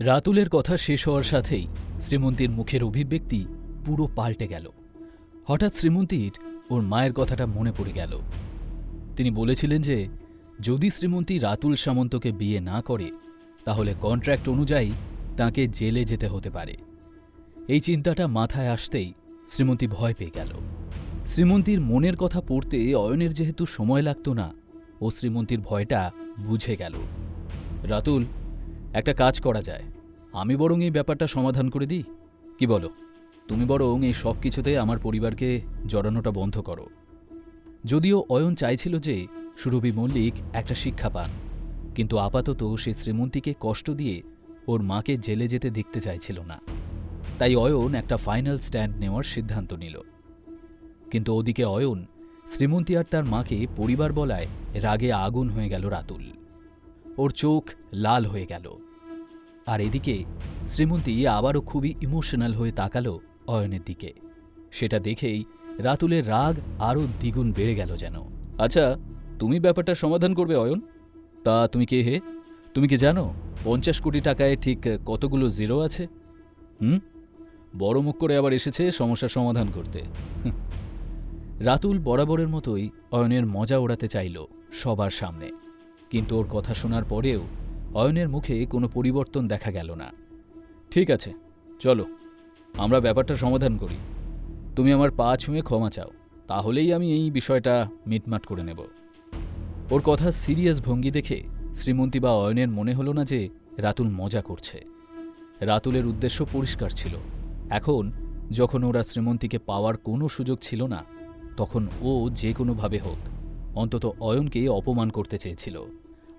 রাতুলের কথা শেষ হওয়ার সাথেই শ্রীমন্তীর মুখের অভিব্যক্তি পুরো পাল্টে গেল। হঠাৎ শ্রীমন্তীর ওর মায়ের কথাটা মনে পড়ে গেল। তিনি বলেছিলেন যে, যদি শ্রীমন্তী রাতুল সামন্তকে বিয়ে না করে, তাহলে কন্ট্রাক্ট অনুযায়ী তাকে জেলে যেতে হতে পারে। এই চিন্তাটা মাথায় আসতেই শ্রীমন্তী ভয় পেয়ে গেল। শ্রীমন্তীর মনের কথা পড়তে অয়নের যেহেতু সময় লাগত না, ও শ্রীমন্তীর ভয়টা বুঝে গেল। রাতুল একটা কাজ করা যায়। আমি বরং এই ব্যাপারটা সমাধান করে দিই। কি বলো? তুমি বরং এই সব কিছুতে আমার পরিবারকে জড়ানোটা বন্ধ করো। যদিও অয়ন চাইছিল যে সুরভি মল্লিক একটা শিক্ষা পান, কিন্তু আপাতত সে শ্রীমন্তীকে কষ্ট দিয়ে ওর মাকে জেলে যেতে দেখতে চাইছিল না। তাই অয়ন একটা ফাইনাল স্ট্যান্ড নেওয়ার সিদ্ধান্ত নিল। কিন্তু ওদিকে অয়ন শ্রীমন্তী আর তার মাকে পরিবার বলায় রাগে আগুন হয়ে গেল রাতুল। ওর চোখ লাল হয়ে গেল। আর এদিকে শ্রীমন্তী আবারও খুবই ইমোশনাল হয়ে তাকালো অয়নের দিকে। সেটা দেখেই রাতুলের রাগ আরও দ্বিগুণ বেড়ে গেল যেন। আচ্ছা তুমি ব্যাপারটা সমাধান করবে অয়ন? তা তুমি কে হে? তুমি কি জানো পঞ্চাশ কোটি টাকায় ঠিক কতগুলো জিরো আছে? হুম? বড় মুখ করে আবার এসেছে সমস্যার সমাধান করতে। রাতুল বরাবরের মতোই অয়নের মজা ওড়াতে চাইল সবার সামনে। কিন্তু ওর কথা শোনার পরেও অয়নের মুখে কোনো পরিবর্তন দেখা গেল না। ঠিক আছে, চলো, আমরা ব্যাপারটা সমাধান করি। তুমি আমার পা ছুঁয়ে ক্ষমা চাও, তাহলেই আমি এই বিষয়টা মিটমাট করে নেব। ওর কথা সিরিয়াস ভঙ্গি দেখে শ্রীমন্তী বা অয়নের মনে হলো না যে রাতুল মজা করছে। রাতুলের উদ্দেশ্য পরিষ্কার ছিল। এখন যখন ওরা শ্রীমন্তীকে পাওয়ার কোনো সুযোগ ছিল না, তখন ও যে কোনোভাবে হোক অন্তত অয়নকে অপমান করতে চেয়েছিল।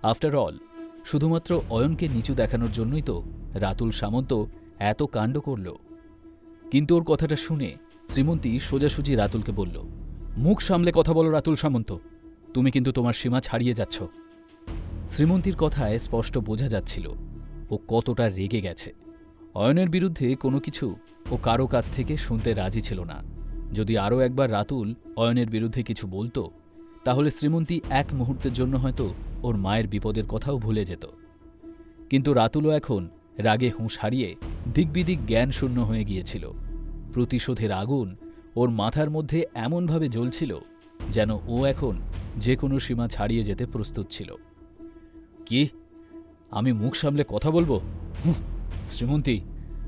আফটার অল শুধুমাত্র অয়নকে নিচু দেখানোর জন্যই তো রাতুল সামন্ত এত কাণ্ড করল। কিন্তু ওর কথাটা শুনে শ্রীমন্তী সোজাসুজি রাতুলকে বলল, মুখ সামলে কথা বলো রাতুল সামন্ত। তুমি কিন্তু তোমার সীমা ছাড়িয়ে যাচ্ছ। শ্রীমন্তীর কথায় স্পষ্ট বোঝা যাচ্ছিল, ও কতটা রেগে গেছে। অয়নের বিরুদ্ধে কোনো কিছু ও কারও কাছ থেকে শুনতে রাজি ছিল না। যদি আরও একবার রাতুল অয়নের বিরুদ্ধে কিছু বলতো তাহলে শ্রীমন্তী এক মুহূর্তের জন্য হয়তো ওর মায়ের বিপদের কথাও ভুলে যেত। কিন্তু রাতুলও এখন রাগে হুঁশ হারিয়ে দিকবিদিক জ্ঞান শূন্য হয়ে গিয়েছিল। প্রতিশোধের আগুন ওর মাথার মধ্যে এমনভাবে জ্বলছিল যেন ও এখন যে কোনো সীমা ছাড়িয়ে যেতে প্রস্তুত ছিল। কি? আমি মুখ সামলে কথা বলব? শ্রীমন্তী,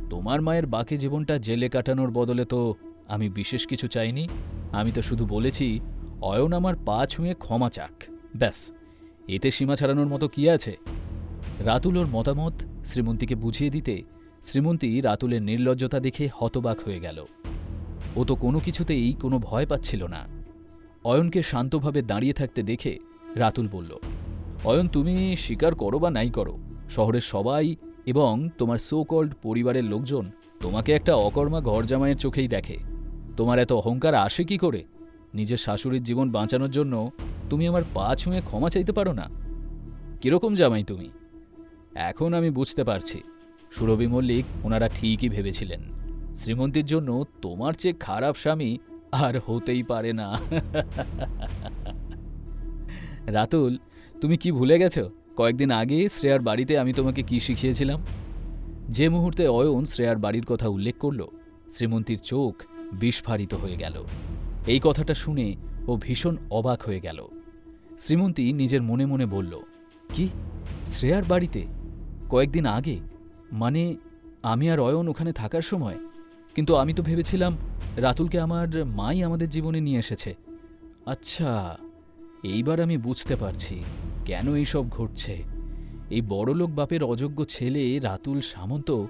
তোমার মায়ের বাকি জীবনটা জেলে কাটানোর বদলে তো আমি বিশেষ কিছু চাইনি। আমি তো শুধু বলেছি অয়ন আমার পা ছুঁয়ে ক্ষমা চাক। ব্যাস, এতে সীমা ছাড়ানোর মতো কি আছে? রাতুল ওর মতামত শ্রীমন্তীকে বুঝিয়ে দিতে শ্রীমন্তী রাতুলের নির্লজ্জতা দেখে হতবাক হয়ে গেল। ও তো কোনো কিছুতেই কোনো ভয় পাচ্ছিল না। অয়নকে শান্তভাবে দাঁড়িয়ে থাকতে দেখে রাতুল বলল, অয়ন, তুমি স্বীকার করো বা নাই করো। শহরের সবাই এবং তোমার সো কল্ড পরিবারের লোকজন তোমাকে একটা অকর্মা ঘর জামাইয়ের চোখেই দেখে। তোমার এত অহংকার আসে কি করে? নিজের শাশুড়ির জীবন বাঁচানোর জন্য তুমি আমার পা ছুঁয়ে ক্ষমা চাইতে পারো না। কীরকম জামাই তুমি? এখন আমি বুঝতে পারছি। সুরভি মল্লিক ওনারা ঠিকই ভেবেছিলেন। শ্রীমন্তীর জন্য তোমার চেয়ে খারাপ স্বামী আর হতেই পারে না। রাতুল, তুমি কি ভুলে গেছো? কয়েকদিন আগে শ্রেয়ার বাড়িতে আমি তোমাকে কি শিখিয়েছিলাম? যে মুহূর্তে অয়ন শ্রেয়ার বাড়ির কথা উল্লেখ করল, শ্রীমন্তীর চোখ বিস্ফারিত হয়ে গেল। এই কথাটা শুনে ও ভীষণ অবাক হয়ে গেল। শ্রীমন্তী নিজের মনে মনে বলল, কি? শ্রেয়ার বাড়িতে? কয়েকদিন আগে? মানে আমি আর অয়ন ওখানে থাকার সময়? কিন্তু আমি তো ভেবেছিলাম রাতুলকে আমার মাই আমাদের জীবনে নিয়ে এসেছে। আচ্ছা এইবার আমি বুঝতে পারছি কেন এইসব ঘটছে। এই বড়লোক বাপের অযোগ্য ছেলে রাতুল সামন্ত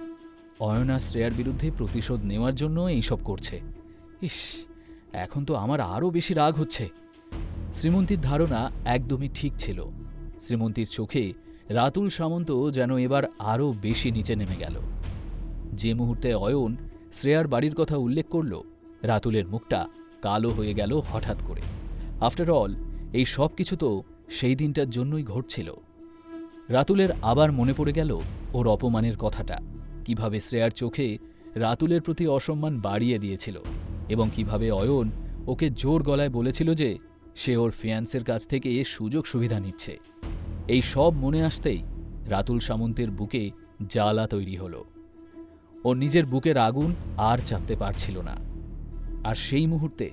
অয়না শ্রেয়ার বিরুদ্ধে প্রতিশোধ নেওয়ার জন্য এইসব করছে। ইস এখন তো আমার আরও বেশি রাগ হচ্ছে। শ্রীমন্তীর ধারণা একদমই ঠিক ছিল। শ্রীমন্তীর চোখে রাতুল সামন্ত যেন এবার আরও বেশি নিচে নেমে গেল। যে মুহূর্তে অয়ন শ্রেয়ার বাড়ির কথা উল্লেখ করল, রাতুলের মুখটা কালো হয়ে গেল হঠাৎ করে। আফটার অল এই সব কিছু তো সেই দিনটার জন্যই ঘটছিল। রাতুলের আবার মনে পড়ে গেল ওর অপমানের কথাটা, কীভাবে শ্রেয়ার চোখে রাতুলের প্রতি অসম্মান বাড়িয়ে দিয়েছিল। এবং কীভাবে অয়ন ওকে জোর গলায় বলেছিল যে সে ওর ফিয়ান্সের কাছ থেকে এ সুযোগ সুবিধা নিচ্ছে। এই সব মনে আসতেই রাতুল সামন্তের বুকে জ্বালা তৈরি হলো। ও নিজের বুকের আগুন আর চাপতে পারছিল না। আর সেই মুহূর্তে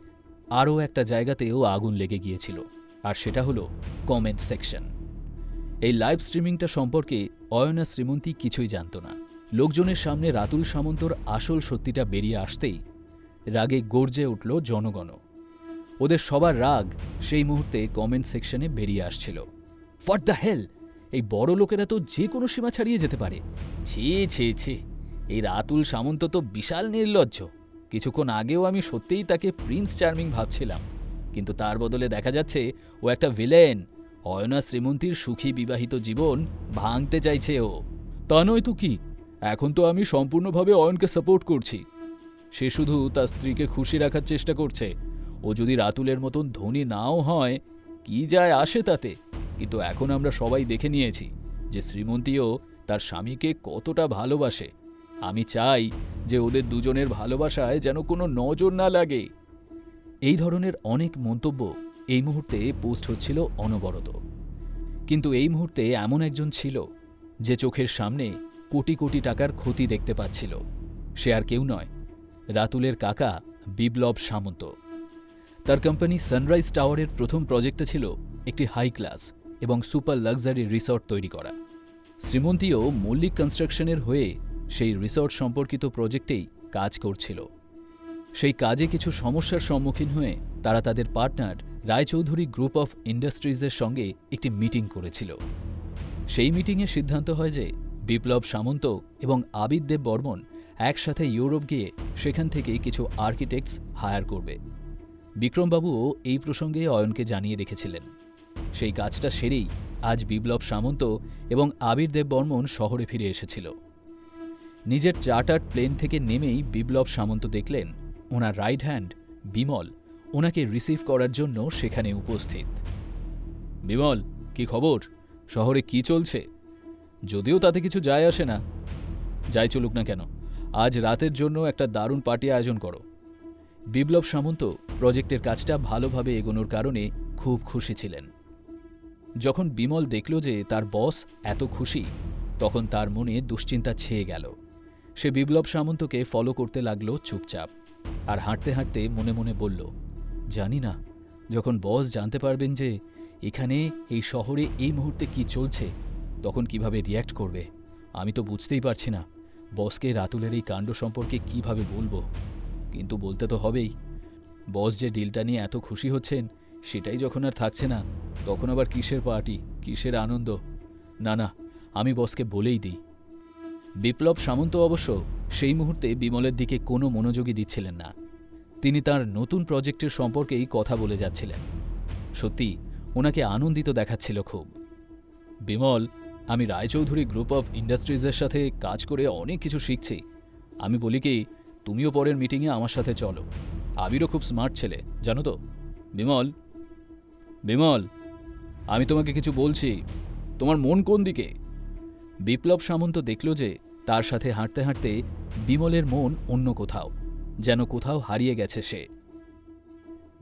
আরও একটা জায়গাতেও আগুন লেগে গিয়েছিল, আর সেটা হলো কমেন্ট সেকশন এই লাইভ স্ট্রিমিংটা সম্পর্কে অয়না শ্রীমন্তী কিছুই জানত না। লোকজনের সামনে রাতুল সামন্তর আসল সত্যিটা বেরিয়ে আসতেই রাগে গর্জে উঠল জনগণ ওদের সবার রাগ সেই মুহূর্তে কমেন্ট সেকশনে বেরিয়ে আসছিল। হোয়াট দ্য হেল এই বড় লোকেরা তো যে কোনো সীমা ছাড়িয়ে যেতে পারে। ছি ছি ছি। এই রাতুল সামন্ত তো বিশাল নির্লজ্জ। কিছুক্ষণ আগেও আমি সত্যিই তাকে প্রিন্স চার্মিং ভাবছিলাম। কিন্তু তার বদলে দেখা যাচ্ছে ও একটা ভিলেন অয়না শ্রীমন্তীর সুখী বিবাহিত জীবন ভাঙতে চাইছে ও। তা নয় তো কি? এখন তো আমি সম্পূর্ণভাবে অয়নকে সাপোর্ট করছি। সে শুধু তার স্ত্রীকে খুশি রাখার চেষ্টা করছে। ও যদি রাতুলের মতন ধনী নাও হয়, কি যায় আসে তাতে? কিন্তু এখন আমরা সবাই দেখে নিয়েছি যে শ্রীমন্তীও তার স্বামীকে কতটা ভালোবাসে। আমি চাই যে ওদের দুজনের ভালোবাসায় যেন কোনো নজর না লাগে। এই ধরনের অনেক মন্তব্য এই মুহূর্তে পোস্ট হচ্ছিল অনবরত। কিন্তু এই মুহূর্তে এমন একজন ছিল যে চোখের সামনে কোটি কোটি টাকার ক্ষতি দেখতে পাচ্ছিল। সে আর কেউ নয় রাতুলের কাকা বিপ্লব সামন্ত। তার কোম্পানি সানরাইজ টাওয়ারের প্রথম প্রজেক্টটা ছিল একটি হাই ক্লাস এবং সুপার লাক্সারি রিসর্ট তৈরি করা। শ্রীমন্তীও মল্লিক কনস্ট্রাকশনের হয়ে সেই রিসর্ট সম্পর্কিত প্রজেক্টেই কাজ করছিল। সেই কাজে কিছু সমস্যার সম্মুখীন হয়ে তারা তাদের পার্টনার রায়চৌধুরী গ্রুপ অফ ইন্ডাস্ট্রিজের সঙ্গে একটি মিটিং করেছিল। সেই মিটিংয়ে সিদ্ধান্ত হয় যে বিপ্লব সামন্ত এবং আবিদ দেব বর্মন একসাথে ইউরোপ গিয়ে সেখান থেকে কিছু আর্কিটেক্টস হায়ার করবে। বিক্রমবাবুও এই প্রসঙ্গে অয়নকে জানিয়ে রেখেছিলেন। সেই কাজটা সেরেই আজ বিপ্লব সামন্ত এবং আবির দেব বর্মন শহরে ফিরে এসেছিল। নিজের চার্টার্ড প্লেন থেকে নেমেই বিপ্লব সামন্ত দেখলেন ওনার রাইট হ্যান্ড, বিমল, ওনাকে রিসিভ করার জন্য সেখানে উপস্থিত। বিমল, কি খবর? শহরে কি চলছে? যদিও তাতে কিছু যায় আসে না। যাই চলুক না কেন। আজ রাতের জন্য একটা দারুণ পার্টি আয়োজন করো। বিপ্লব সামন্ত প্রজেক্টের কাজটা ভালোভাবে এগোনোর কারণে খুব খুশি ছিলেন। যখন বিমল দেখল যে তার বস এত খুশি, তখন তার মনে দুশ্চিন্তা ছেয়ে গেল। সে বিপ্লব সামন্তকে ফলো করতে লাগল চুপচাপ আর হাঁটতে হাঁটতে মনে মনে বলল, জানি না, যখন বস জানতে পারবেন যে এখানে এই শহরে এই মুহূর্তে কি চলছে, তখন কীভাবে রিয়্যাক্ট করবে, আমি তো বুঝতেই পারছি না। বসকে রাতুলের এই কাণ্ড সম্পর্কে কীভাবে বলব? কিন্তু বলতে তো হবেই। বস যে ডিলটা নিয়ে এত খুশি হচ্ছেন, সেটাই যখন আর থাকছে না, তখন আবার কিসের পার্টি, কিসের আনন্দ? না না, আমি বসকে বলেই দিই। বিপ্লব সামন্ত অবশ্য সেই মুহূর্তে বিমলের দিকে কোনো মনোযোগী দিচ্ছিলেন না। তিনি তার নতুন প্রজেক্টের সম্পর্কেই কথা বলে যাচ্ছিলেন। সত্যি, ওনাকে আনন্দিত দেখাচ্ছিল খুব। বিমল আমি রায়চৌধুরী গ্রুপ অফ ইন্ডাস্ট্রিজের সাথে কাজ করে অনেক কিছু শিখছি। আমি বলি কি, তুমিও পরের মিটিংয়ে আমার সাথে চলো। আবিরও খুব স্মার্ট ছেলে, জানো তো? বিমল? বিমল, আমি তোমাকে কিছু বলছি। তোমার মন কোন দিকে? বিপ্লব সামন্ত দেখল যে তার সাথে হাঁটতে হাঁটতে বিমলের মন অন্য কোথাও, যেন কোথাও হারিয়ে গেছে সে।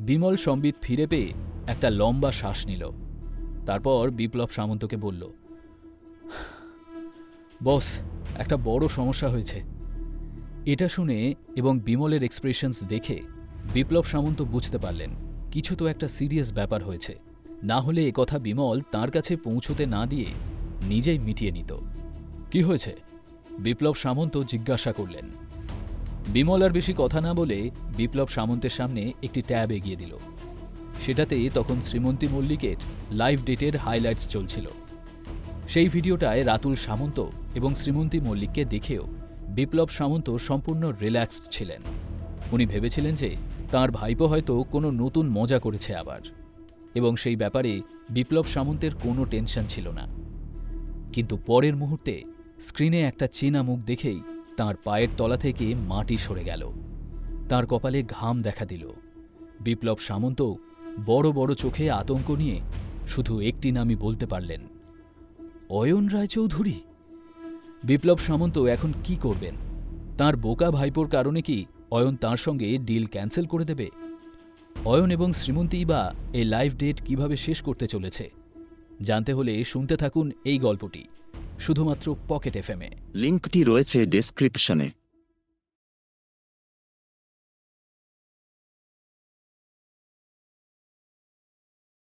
বিমল সম্বিত ফিরে পেয়ে একটা লম্বা শ্বাস নিল। তারপর বিপ্লব সামন্তকে বলল বস, একটা বড় সমস্যা হয়েছে। এটা শুনে এবং বিমলের এক্সপ্রেশনস দেখে বিপ্লব সামন্ত বুঝতে পারলেন, কিছু তো একটা সিরিয়াস ব্যাপার হয়েছে। না হলে কথা বিমল তার কাছে পৌঁছতে না দিয়ে নিজেই মিটিয়ে নিত। কি হয়েছে? বিপ্লব সামন্ত জিজ্ঞাসা করলেন। বিমল আর বেশি কথা না বলে বিপ্লব সামন্তের সামনে একটি ট্যাব এগিয়ে দিল। সেটাতে তখন শ্রীমন্তী মল্লিকের লাইভ ডেটের হাইলাইটস চলছিল। সেই ভিডিওটায় রাতুল সামন্ত এবং শ্রীমন্তী মল্লিককে দেখেও বিপ্লব সামন্ত সম্পূর্ণ রিল্যাক্সড ছিলেন। উনি ভেবেছিলেন যে তার ভাইপো হয়তো কোনো নতুন মজা করেছে আবার। এবং সেই ব্যাপারে বিপ্লব সামন্তের কোনো টেনশন ছিল না। কিন্তু পরের মুহূর্তে স্ক্রিনে একটা চেনা মুখ দেখেই তার পায়ের তলা থেকে মাটি সরে গেল। তার কপালে ঘাম দেখা দিল। বিপ্লব সামন্ত বড় বড় চোখে আতঙ্ক নিয়ে শুধু একটি নামই বলতে পারলেন। অয়ন রায়চৌধুরী? বিপ্লব সামন্ত এখন কি করবেন? তার বোকা ভাইপোর কারণে কি অয়ন তার সঙ্গে ডিল ক্যান্সেল করে দেবে? অয়ন এবং শ্রীমন্তী বা এই লাইভ ডেট কীভাবে শেষ করতে চলেছে? জানতে হলে শুনতে থাকুন এই গল্পটি, শুধুমাত্র পকেট এফ এম এ। লিঙ্কটি রয়েছে ডেসক্রিপশনে।